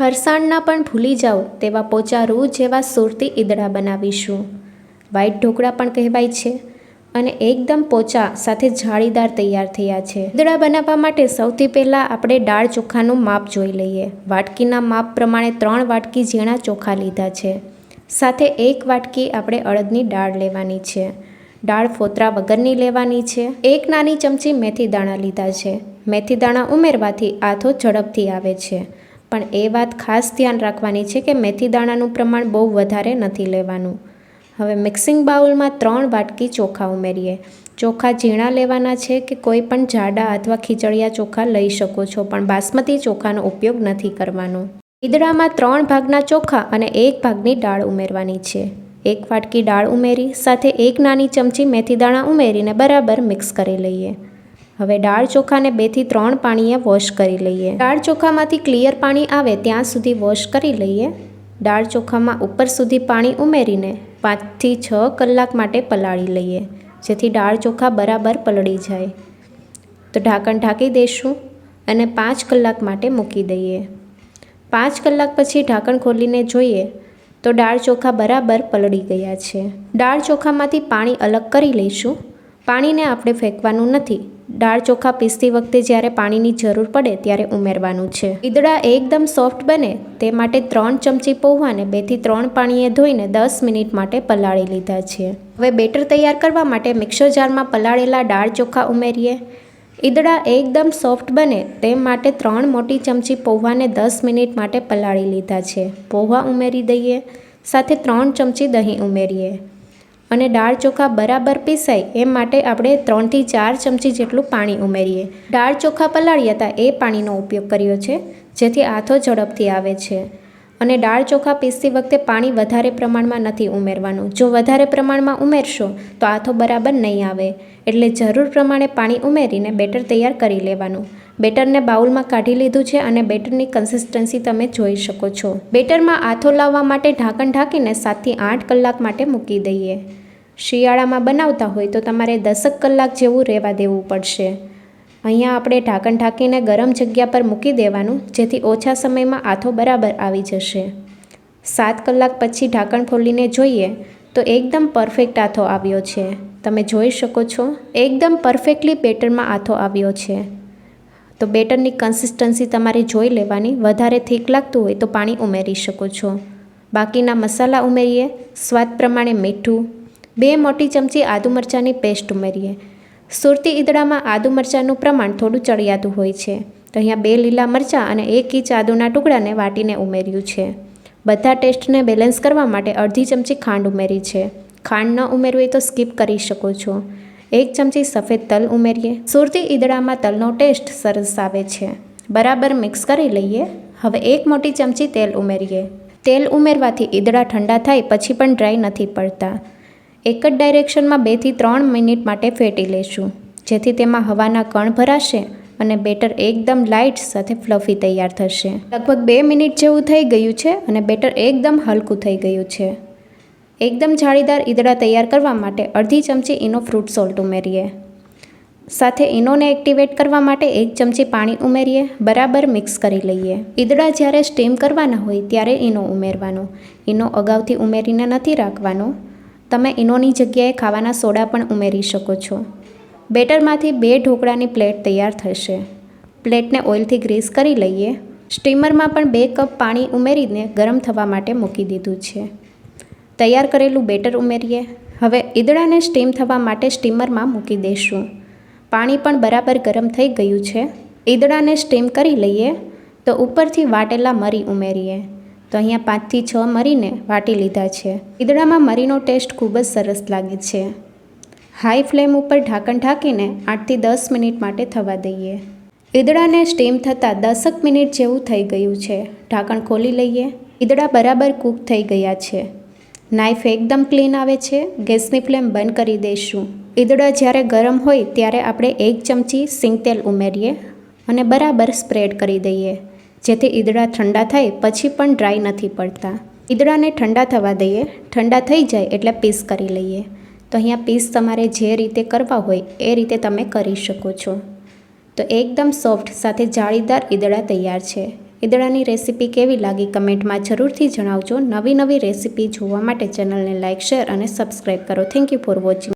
ફરસાણના પણ ભૂલી જાઓ તેવા પોચા રૂ જેવા સુરતી ઈદડા બનાવીશું. વ્હાઈટ ઢોકળા પણ કહેવાય છે અને એકદમ પોચા સાથે જાળીદાર તૈયાર થયા છે. ઈદડા બનાવવા માટે સૌથી પહેલાં આપણે દાળ ચોખાનું માપ જોઈ લઈએ. વાટકીના માપ પ્રમાણે ત્રણ વાટકી ઝીણા ચોખા લીધા છે. સાથે એક વાટકી આપણે અડદની દાળ લેવાની છે. દાળ ફોતરા વગરની લેવાની છે. એક નાની ચમચી મેથી દાણા લીધા છે. મેથી દાણા ઉમેરવાથી આથો ઝડપથી આવે છે. પણ એ વાત ખાસ ધ્યાન રાખવાની છે કે મેથી દાણાનું પ્રમાણ બહુ વધારે નથી લેવાનું. હવે મિક્સિંગ બાઉલમાં ત્રણ વાટકી ચોખા ઉમેરીએ. ચોખા ઝીણા લેવાના છે કે કોઈ પણ જાડા અથવા ખીચડિયા ચોખા લઈ શકો છો, પણ બાસમતી ચોખાનો ઉપયોગ નથી કરવાનો. ઈદડામાં ત્રણ ભાગના ચોખા અને એક ભાગની દાળ ઉમેરવાની છે. એક વાટકી દાળ ઉમેરી, સાથે એક નાની ચમચી મેથી દાણા ઉમેરીને બરાબર મિક્સ કરી લઈએ. હવે દાળ ચોખાને બેથી ત્રણ પાણીએ વોશ કરી લઈએ. દાળ ચોખામાંથી ક્લિયર પાણી આવે ત્યાં સુધી વોશ કરી લઈએ. દાળ ચોખામાં ઉપર સુધી પાણી ઉમેરીને પાંચથી છ કલાક માટે પલાળી લઈએ, જેથી દાળ ચોખા બરાબર પલળી જાય. તો ઢાંકણ ઢાંકી દઈશું અને પાંચ કલાક માટે મૂકી દઈએ. પાંચ કલાક પછી ઢાંકણ ખોલીને જોઈએ તો દાળ ચોખા બરાબર પલળી ગયા છે. દાળ ચોખામાંથી પાણી અલગ કરી લઈશું. પાણીને આપણે ફેંકવાનું નથી. દાળ ચોખા પીસતી વખતે જ્યારે પાણીની જરૂર પડે ત્યારે ઉમેરવાનું છે. ઈદડા એકદમ સોફ્ટ બને, તે માટે ત્રણ ચમચી પૌવાને બેથી ત્રણ પાણીએ ધોઈને દસ મિનિટ માટે પલાળી લીધા છે. હવે બેટર તૈયાર કરવા માટે મિક્સર જારમાં પલાળેલા દાળ ચોખા ઉમેરીએ. ઈદડા એકદમ સોફ્ટ બને, તે માટે ત્રણ મોટી ચમચી પૌવાને દસ મિનિટ માટે પલાળી લીધા છે. પૌવા ઉમેરી દઈએ, સાથે ત્રણ ચમચી દહીં ઉમેરીએ. અને દાળ ચોખા બરાબર પીસાય એ માટે આપણે ત્રણથી ચાર ચમચી જેટલું પાણી ઉમેરીએ. દાળ ચોખા પલાળ્યા હતા એ પાણીનો ઉપયોગ કર્યો છે, જેથી આથો ઝડપથી આવે છે. અને દાળ ચોખા પીસતી વખતે પાણી વધારે પ્રમાણમાં નથી ઉમેરવાનું. જો વધારે પ્રમાણમાં ઉમેરશો, તો આથો બરાબર નહીં આવે. એટલે જરૂર પ્રમાણે પાણી ઉમેરીને બેટર તૈયાર કરી લેવાનું. બેટરને બાઉલમાં કાઢી લીધું છે અને બેટરની કન્સિસ્ટન્સી તમે જોઈ શકો છો. બેટરમાં આથો લાવવા માટે ઢાંકણ ઢાંકીને સાતથી આઠ કલાક માટે મૂકી દઈએ. શિયાળામાં બનાવતા હોય તો તમારે દસક કલાક જેવું રહેવા દેવું પડશે. અહીંયા આપણે ઢાંકણ ઢાંકીને ગરમ જગ્યા પર મૂકી દેવાનું, જેથી ઓછા સમયમાં આથો બરાબર આવી જશે. સાત કલાક પછી ઢાંકણ ખોલીને જોઈએ તો એકદમ પરફેક્ટ આથો આવ્યો છે. તમે જોઈ શકો છો, એકદમ પરફેક્ટલી બેટરમાં આથો આવ્યો છે. તો બેટરની કન્સિસ્ટન્સી તમારે જોઈ લેવાની, વધારે થીક લાગતું હોય તો પાણી ઉમેરી શકો છો. બાકીના મસાલા ઉમેરીએ, સ્વાદ પ્રમાણે મીઠું બે મોટી ચમચી આદુ મરચાંની પેસ્ટ ઉમેરીએ. સુરતી ઈદડામાં આદુ મરચાંનું પ્રમાણ થોડું ચડિયાતું હોય છે. તો અહીંયા બે લીલા મરચાં અને એક ઇંચ આદુના ટુકડાને વાટીને ઉમેર્યું છે. બધા ટેસ્ટને બેલેન્સ કરવા માટે અડધી ચમચી ખાંડ ઉમેરી છે. ખાંડ ન ઉમેરવી તો સ્કીપ કરી શકો છો. એક ચમચી સફેદ તલ ઉમેરીએ. સુરતી ઈદડામાં તલનો ટેસ્ટ સરસ આવે છે. બરાબર મિક્સ કરી લઈએ. હવે એક મોટી ચમચી તેલ ઉમેરીએ. તેલ ઉમેરવાથી ઈદડા ઠંડા થાય પછી પણ ડ્રાય નથી પડતા. એક જ ડાયરેક્શનમાં બેથી ત્રણ મિનિટ માટે ફેટી લેશું. જેથી તેમાં હવાના કણ ભરાશે અને બેટર એકદમ લાઇટ સાથે ફ્લફી તૈયાર થશે. લગભગ બે મિનિટ જેવું થઈ ગયું છે અને બેટર એકદમ હલકું થઈ ગયું છે. એકદમ જાળીદાર ઈદડા તૈયાર કરવા માટે અડધી ચમચી ઇનો ફ્રૂટ સોલ્ટ ઉમેરીએ. સાથે ઇનોને એક્ટિવેટ કરવા માટે એક ચમચી પાણી ઉમેરીએ, બરાબર મિક્સ કરી લઈએ. ઈદડા જ્યારે સ્ટીમ કરવાના હોય ત્યારે ઇનો ઉમેરવાનો. ઇનો અગાઉથી ઉમેરીને નથી રાખવાનો. તમે ઇનોની જગ્યાએ ખાવાના સોડા પણ ઉમેરી શકો છો. બેટરમાંથી બે ઢોકળાની પ્લેટ તૈયાર થશે. પ્લેટને ઓઇલથી ગ્રીસ કરી લઈએ. સ્ટીમરમાં પણ બે કપ પાણી ઉમેરીને ગરમ થવા માટે મૂકી દીધું છે. તૈયાર કરેલું બેટર ઉમેરીએ. હવે ઈદડાને સ્ટીમ થવા માટે સ્ટીમરમાં મૂકી દઈશું પાણી પણ બરાબર ગરમ થઈ ગયું છે. ઈદડાને સ્ટીમ કરી લઈએ તો ઉપરથી વાટેલા મરી ઉમેરીએ. તો અહીંયા પાંચથી છ મરીને વાટી લીધા છે. ઈદડામાં મરીનો ટેસ્ટ ખૂબ જ સરસ લાગે છે. હાઈ ફ્લેમ ઉપર ઢાંકણ ઢાંકીને આઠથી દસ મિનિટ માટે થવા દઈએ. ઈદડાને સ્ટીમ થતાં દસક મિનિટ જેવું થઈ ગયું છે. ઢાંકણ ખોલી લઈએ. ઈદડા બરાબર કૂક થઈ ગયા છે. નાઈફ એકદમ ક્લીન આવે છે. ગેસની ફ્લેમ બંધ કરી દઈશું. ઈદડા જ્યારે ગરમ હોય ત્યારે આપણે એક ચમચી સિંગ તેલ ઉમેરીએ અને બરાબર સ્પ્રેડ કરી દઈએ. જેથી ઈદડા ઠંડા થાય, પછી પણ ડ્રાય નથી પડતા. ઈદડાને ઠંડા થવા દઈએ, ઠંડા થઈ જાય એટલે પીસ કરી લઈએ. તો અહીંયા પીસ તમારે જે રીતે કરવા હોય, એ રીતે તમે કરી શકો છો. તો એકદમ સોફ્ટ સાથે જાળીદાર ઈદડા તૈયાર છે. ઈદડાની રેસીપી કેવી લાગી કમેન્ટમાં જરૂરથી જણાવજો. નવી નવી રેસીપી જોવા માટે ચેનલને લાઇક શેર અને સબસ્ક્રાઈબ કરો. Thank you for watching